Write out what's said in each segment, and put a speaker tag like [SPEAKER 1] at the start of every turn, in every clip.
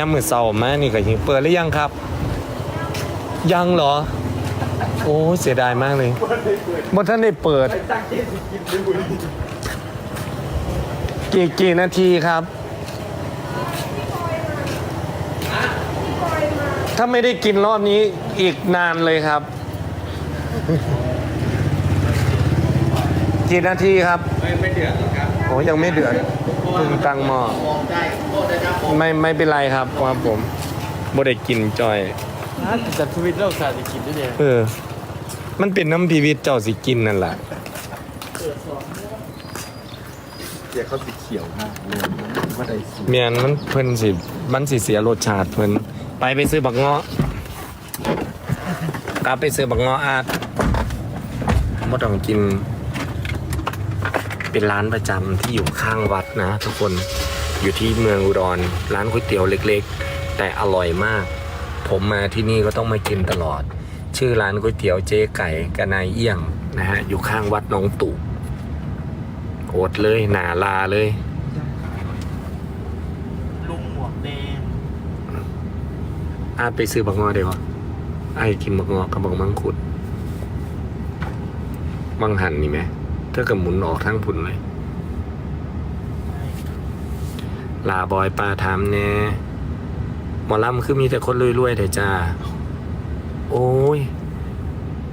[SPEAKER 1] ยามมือเสาร์มานี่ก็ยิงเปิดหรือยังครับ ยังเหรอ โอ้เสียดายมากเลยบ่ท่านได้เปิดกี่กี่นาทีครับ ถ้าไม่ได้กินรอบนี้อีกนานเลยครับ กี่นาทีครับ
[SPEAKER 2] ไม่ไม่เดือดหรอกครับ
[SPEAKER 1] โอ้ยังไม่เดือดเพิ่งตั้งหม้อ
[SPEAKER 2] มองได้โทษนะครับผม
[SPEAKER 1] ไม่ไม่เป็นไรครับครับผมบ่ได้กินจอย
[SPEAKER 3] แต่ทวิตเราสาจะกินได้เนี่ย
[SPEAKER 1] เออ มันเป็นน้ำพีวิตเจ้าสิกินนั่นแหละ
[SPEAKER 2] เดี๋ยวเขาสีเขียวมากเลยว่าได้สี
[SPEAKER 1] เมียนมันเพิ่นสิมันสิเสียรสชาติเพิ่นไปไปซื้อบักเงาะกลับไปซื้อบักเงาะอาดบ่ต้องกิน เป็นร้านประจำที่อยู่ข้างวัดนะ ทุกคนอยู่ที่เมืองอุดรร้านก๋วยเตี๋ยวเล็ก ๆ แต่อร่อยมาก ผมมาที่นี่ก็ต้องมากินตลอด ชื่อร้านก๋วยเตี๋ยวเจ๊ไก่กบนายเอี้ยงนะฮะอยู่ข้างวัดหนองตู่โอดเลยหนาลาเลย
[SPEAKER 3] ลุงหมวกแดง
[SPEAKER 1] อาจไปซื้อบักงอได้ปะไอ้กินบักงอกับบักมังคุดบังหันนี่ไหม ถ้ากับหมุนออกทั้งพุ่นเลย ลาบอยปลาทำแน่หมอลำคือมีแต่คนรวยๆแต่จ้า โอ้ย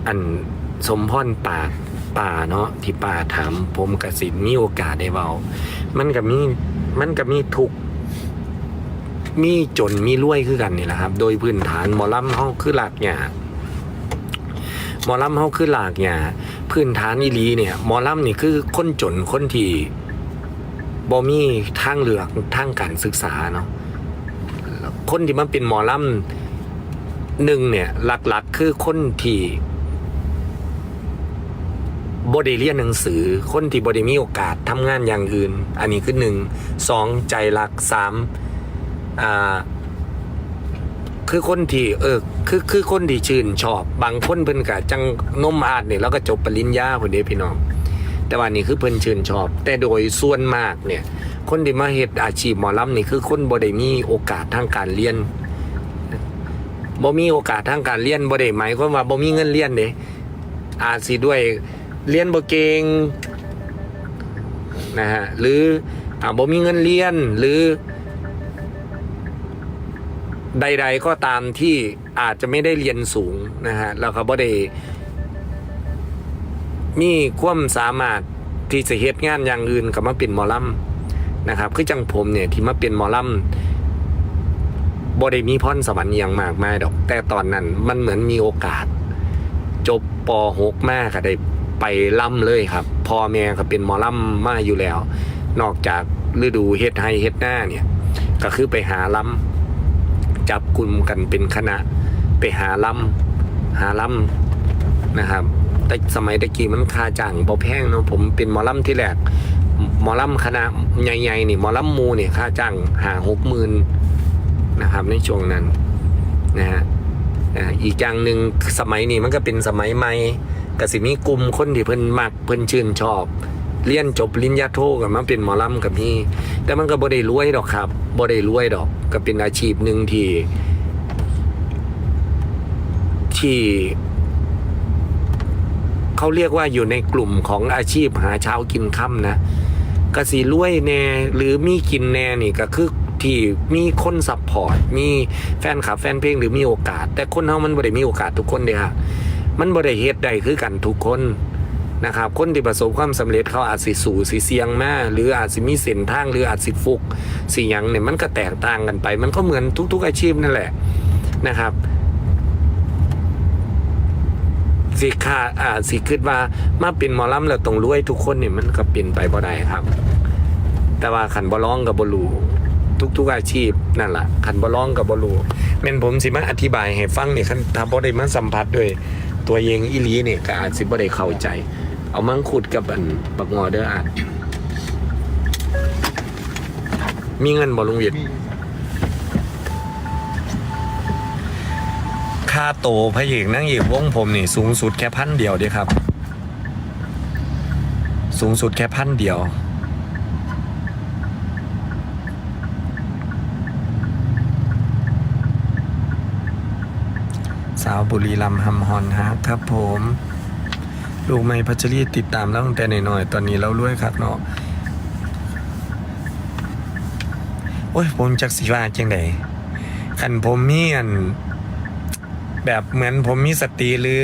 [SPEAKER 1] อันสมพรปากป่าเนาะที่ป่าถามผมกสิมีโอกาสได้เบามันกับมีมันกับมีทุกข์มีจนมีรวยคือกันนี่แหละครับ โดยพื้นฐานหมอลำเฮาคือหลักหยา หมอลำเฮาคือหลักหยพื้นฐานอีลีเนี่ยหมอลำนี่คือคนจนคนที่บ่มีทางเลือกทางการศึกษาเนาะคนที่มันเป็นหมอลำหนึ่งเนี่ย หลักๆ คือคนที่บ่ได้เรียนหนังสือ คนที่บ่ได้มีโอกาสทำงานอย่างอื่น อันนี้คือหนึ่งสองใจรักสามอ่า คือคนที่เออคือคือคนที่ชื่นชอบ บางคนเพิ่นก็จังนมอาดเนี่ยแล้วก็จบปริญญาพุ่นเด้พี่น้อง แต่ว่านี่คือเพิ่นชื่นชอบ แต่โดยส่วนมากเนี่ย คนที่มาเฮ็ดอาชีพหมอลำนี่คือคนบ่ได้มีโอกาสทางการเรียนบ่มีโอกาสทางการเรียนบ่ได้หมายความว่าบ่มีเงินเรียนเด้อาจสิด้วยเรียนบ่เก่งนะฮะหรืออ่าบ่มีเงินเรียนหรือ ใด ๆ ก็ตามที่อาจจะไม่ได้เรียนสูงนะฮะแล้วเขาบ่ได้มีความสามารถที่จะเฮ็ดงานอย่างอื่นกับมาเป็นหมอลำนะครับ คือจังผมเนี่ยที่มาเป็นหมอลำบ่ได้มีพรสวรรค์อย่างมากมายดอก แต่ตอนนั้นมันเหมือนมีโอกาส จบป .6 มาก็ได้ไปล่ำเลยครับพ่อแม่ก็เป็นหมอลำมาอยู่แล้ว นอกจากฤดูเฮ็ดไฮเฮ็ดหน้าเนี่ย ก็คือไปหาลำ จับกลุ่มกันเป็นคณะไปหาลำหาลำนะครับ แต่สมัยตะกี้มันค่าจ้างพอแพงเนาะผมเป็นหมอลำที่แรกหมอลำคณะใหญ่ๆนี่หมอลำมูเนี่ยค่าจ้างหาหกหมื่นนะครับในช่วงนั้นนะฮะอีกอย่างหนึ่งสมัยนี้มันก็เป็นสมัยใหม่กสิมีกลุ่มคนที่เพิ่นมักเพิ่นชื่นชอบ เรียนจบปริญญาโทกันมาเป็นหมอลำกับนี่แต่มันก็บ่ได้รวยดอกครับบ่ได้รวยดอก ก็เป็นอาชีพหนึ่งที่ ที่เขาเรียกว่าอยู่ในกลุ่มของอาชีพหาเช้ากินค่ำนะกสีรวยแน่หรือมีกินแน่นี่ก็คือที่มีคนซัพพอร์ตมีแฟนคลับแฟนเพลงหรือมีโอกาส แต่คนเฮามันบ่ได้มีโอกาสทุกคนเด้ค่ะมันบ่ได้เฮ็ดได้คือกันทุกคน นะครับคนที่ประสบความสำเร็จเขาอาจสิสู่สิเสียงมาหรืออาจสิมีเส้นทางหรืออาจสิฟุกสิยังเนี่ยมันก็แตกต่างกันไป มันก็เหมือนทุก ๆ อาชีพนั่นแหละนะครับสิค่าอ่าสิคิดว่ามาเป็นหมอลำแล้วต้องรวยทุกคนเนี่ยมันก็เป็นไปบ่ได้ครับ แต่ว่าขันบ่ร้องกับบ่รู้ทุก ๆ อาชีพนั่นแหละขันบ่ร้องกับบ่รู้แม่นผมสิมาอธิบายให้ฟังเนี่คันถ้าบ่ได้มาสัมผัสด้วยตัวเองอีลีเนี่ยก็อาจสิบ่ได้เข้าใจ เอามังคุดกับอันปักงอเดอร์อะมีเงินบ่ลุงวิทย์ค่าโตพระเอกนั่งหยิบวงผมนี่ สูงสุดแค่พันเดียวเดียครับ สูงสุดแค่พันเดียว สาวบุรีรัมย์ฮัมฮอนฮาร์ครับผม ลูกไม่พัชรีติดตามแล้วตั้งแต่หน่อยๆตอนนี้เรารวยครับเนาะโอ้ยผมจักสีว่าจังไดคันผมมีอัน แบบเหมือนผมมีสติหรือ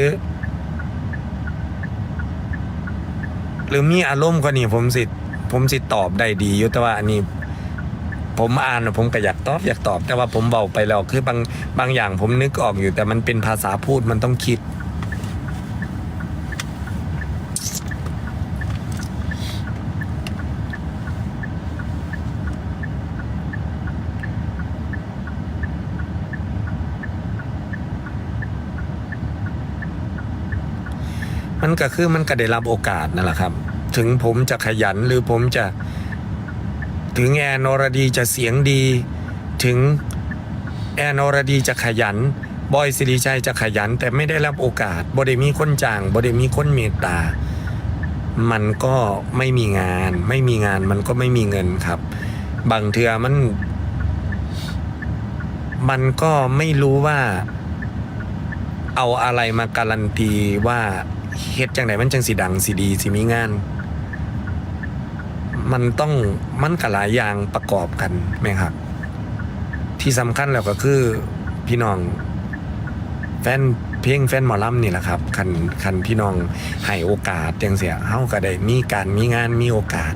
[SPEAKER 1] หรือมีอารมณ์ก็นี่ผมสิผมสิตอบได้ดีอยู่แต่ว่าอันนี้ผมอ่านผมก็อยากตอบอยากตอบ แต่ว่าผมเบาไปแล้วคือบางบางอย่างผมนึกออกอยู่ แต่มันเป็นภาษาพูดมันต้องคิด มันก็คือมันก็ได้รับโอกาสนั่นแหละครับ ถึงผมจะขยันหรือผมจะ ถึงแอนอรดีจะเสียงดี ถึงแอนอรดีจะขยันบอยสิริชัยจะขยัน แต่ไม่ได้รับโอกาสบ่ได้มีคนจ้างบ่ได้มีคนเมตตา มันก็ไม่มีงาน ไม่มีงานมันก็ไม่มีเงินครับ บางเทือมัน มันก็ไม่รู้ว่า เอาอะไรมาการันตีว่า เฮ็ดจังไหนมันจังสิดังสิดีสิมีงาน มันต้องมันกับหลายอย่างประกอบกันไหมครับ ที่สำคัญแล้วก็คือพี่น้อง แฟนเพลงแฟนหมอลำนี่แหละครับคันคันพี่น้องให้โอกาสจังเสียเฮาก็ได้มีการมีงานมีโอกาส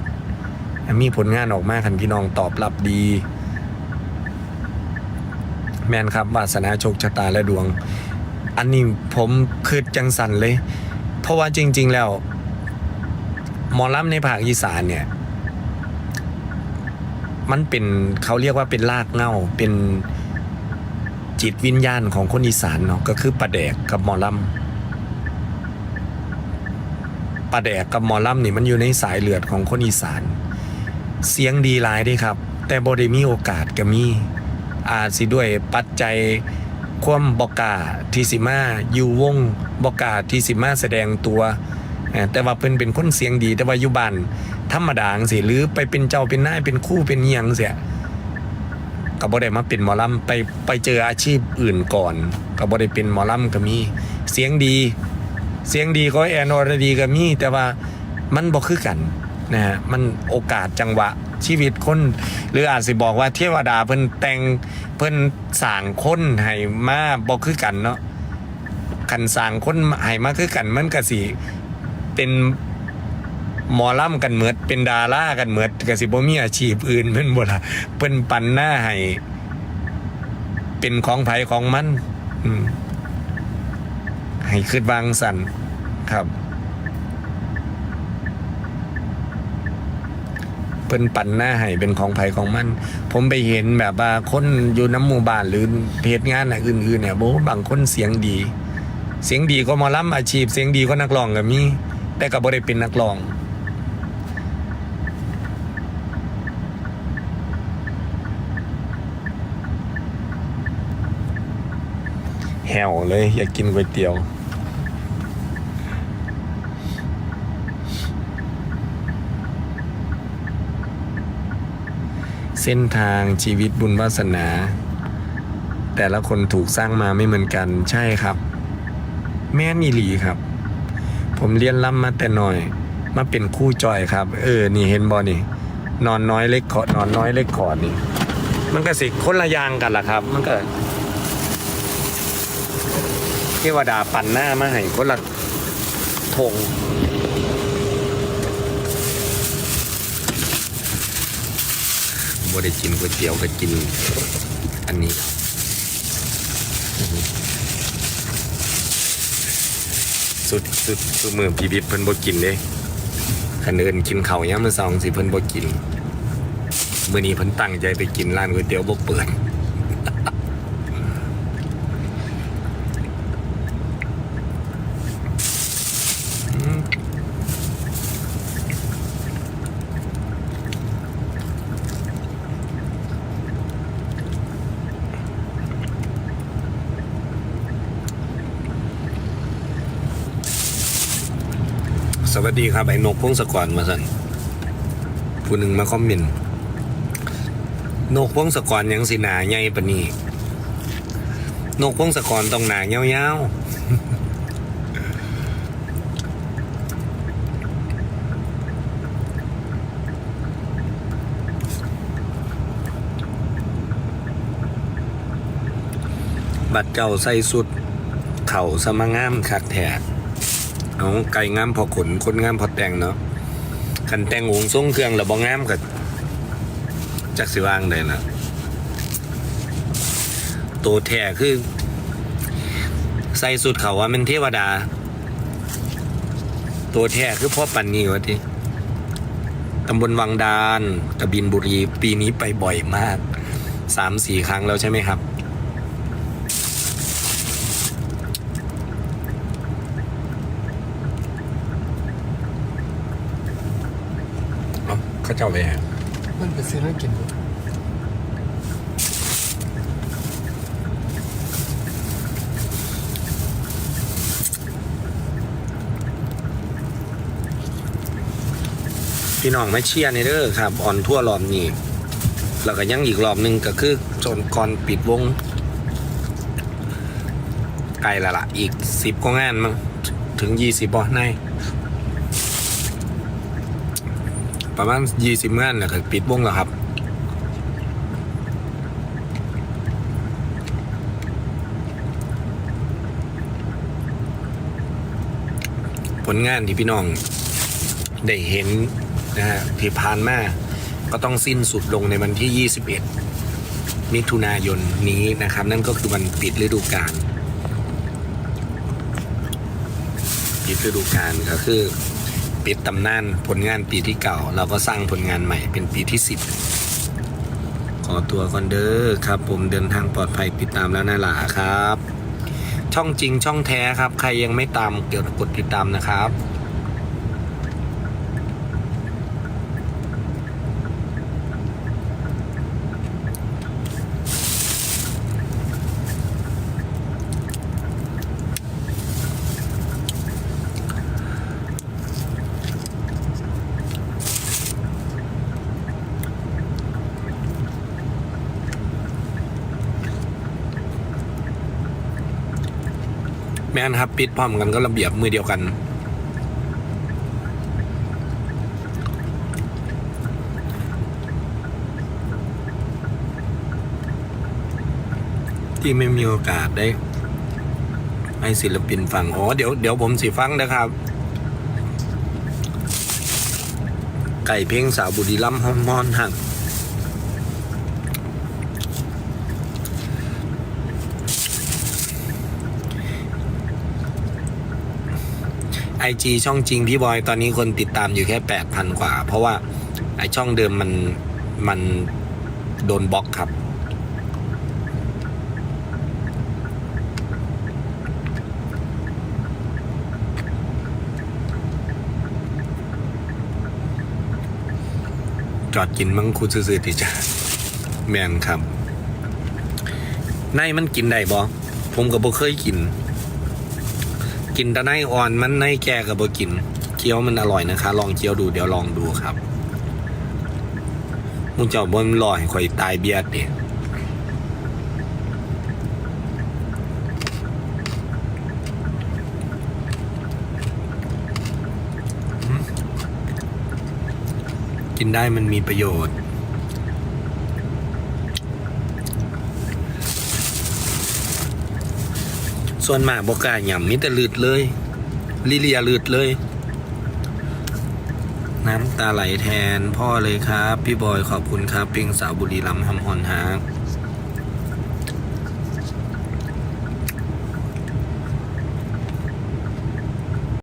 [SPEAKER 1] มีผลงานออกมาคันพี่น้องตอบรับดี แมนครับวาสนาโชคชะตาและดวง อันนี้ผมคือจังสันเลย เพราะว่าจริง ๆ แล้วหมอลำในภาคอีสานเนี่ย มันเป็นเขาเรียกว่าเป็นรากเง้าเป็นจิตวิญญาณของคนอีสานเนาะก็คือประแดกกับหมอลำประแดกกับหมอลำนี่มันอยู่ในสายเลือดของคนอีสาน เสียงดีหลายด้ครับ แต่บ่ได้มีโอกาสก็มีอาจสิด้วยปัจจัย ความบอกาที่สิมาอยู่วงบอกาที่สิมาแสดงตัว แต่ว่าเพิ่นเป็นคนเสียงดี แต่ว่าอยู่บ้านธรรมดาสิหรือไปเป็นเจ้าเป็นนายเป็นคู่เป็นเอียงเสียก็บ่ได้มาเป็นหมอลำไปไปเจออาชีพอื่นก่อนก็บ่ได้เป็นหมอลำก็มีเสียงดี เสียงดีก็แอนอรดีก็มีแต่ว่ามันบ่คือกัน นะฮะมันโอกาสจังหวะชีวิตคน หรืออาจสิบอกว่าเทวดาเพิ่นแต่งเพิ่นสร้างคนให้มาบ่คือกันเนาะคันสร้างคนให้มาคือกันมันก็สิเป็นหมอล่ำกันเหมือดเป็นดารากันเหมือดก็สิบ่มีอาชีพอื่นเพิ่นบ่ล่ะเพิ่นปันหน้าให้เป็นของไผของมัน อืมให้คิดวางสันครับ พิ่นปั่นหน้าให้เป็นของไผของมัน ผมไปเห็นแบบว่าคนอยู่น้ำหมู่บ้านหรือเพจงานอะอื่นๆเนี่ยโบบางคนเสียงดี เสียงดีก็มอลำอาชีพ เสียงดีก็นักร้องก็มีแต่ก็บ่ได้เป็นนักร้องแหวเลยอยากกินก๋วยเตี๋ยว เส้นทางชีวิตบุญวาสนา แต่ละคนถูกสร้างมาไม่เหมือนกันใช่ครับ แม่นีหลีครับ ผมเรียนล่ำมาแต่น้อย มาเป็นคู่จอยครับ เออ นี่เห็นบอนี่ นอนน้อยเล็กขอนอนน้อยเล็กขอนี่ มันก็สิคนละยางกันล่ะครับ มันก็เทวดาปั่นหน้ามาให้คนละธง บ่ได้กินก๋วยเตี๋ยวก็กิน อันนี้ สุดสุดสุดมือพีบิบเพิ่นบ่กินเด้คันเอินกินเขาวยามมื้อเช้าสิเพิ่นบ่กินมื้อนี้เพิ่นตั้งใจไปกินร้านก๋วยเตี๋ยวบ่เปิด วัสดีครับ ไอ้นกพงศกรมาสั่นผู้หนึ่งมาคอมเมนต์นกพงศกรยังสิหนาใหญ่ปนีนกพงศกรต้องหนาเงาวๆบัดเจ้าใส่สุด เข่าสมางามคักแท้ เอาไก่งามพอขนคนงามพอแต่งเนาะคันแต่งหงทรงเครื่องแล้วบ่งามก็จักสิวางได้ละตัวแท้คือ ใส่สุดเขาว่าเป็นเทวดา ตัวแท้คือพ่อปันนี่วะทีตำบลวังดานกบินบุรี ปีนี้ไปบ่อยมากสามสี่ครั้งแล้วใช่ไหมครับ เอ้าเขาเจ้าไปฮะ
[SPEAKER 2] มันไปซื้อแล้วกินบ่
[SPEAKER 1] พี่น้องไม่เชียร์ในเด้อครับออนทั่วรอบนี้แล้วก็ยังอีกรอบหนึ่งก็คือจนก่อนปิดวงไกลและละอีกสิบก็งานมั้งถึงยี่สิบบ่ใน ประมาณยี่สิบงานเนี่ยก็ปิดวงแล้วครับผลงานที่พี่น้องได้เห็นนะฮะที่ผ่านมาก็ต้องสิ้นสุดลงในวันที่ 21 มิถุนายนนี้นะครับ นั่นก็คือวันปิดฤดูกาลปิดฤดูกาลก็คือ ปิดตำนานผลงานปีที่เก่า เราก็สร้างผลงานใหม่เป็นปีที่ 10 ขอตัวก่อนเด้อครับ ผมเดินทางปลอดภัยติดตามแล้วนะหล่ะครับ ช่องจริงช่องแท้ครับ ใครยังไม่ตามเดี๋ยวกดติดตามนะครับ แม่นครับ ปิดพร้อมกันก็ระเบียบมือเดียวกัน ที่ไม่มีโอกาสได้ให้ศิลปินฟังอ๋อเดี๋ยวเดี๋ยวผมสิฟังนะครับ ไก่เพลงสาวบุรีรัมย์ฮอนมอนหัก ไอจีช่องจริงพี่บอยตอนนี้คนติดตามอยู่แค่แปดพันกว่า เพราะว่าไอช่องเดิมมันมันโดนบล็อกครับ จอดกินมังคุดซื่อๆติจ้าแมนครับ ในมันกินได้บ่ผมก็บ่เคยกิน กินต่ในอ่อนมันในแก่กับบกินเคี้ยวมันอร่อยนะคะ ลองเคี้ยวดูเดี๋ยวลองดูครับมุงเจ้าบนลอยข่อยตายเบียดเด็กินได้มันมีประโยชน์ ส่วนมากบกกล้าหย่ำมิแต่ลืดเลย ลิเลียลืดเลย น้ำตาไหลแทนพ่อเลยครับ พี่บอยขอบคุณครับ ปิงสาวบุรีรัมย์หำฮอนฮาก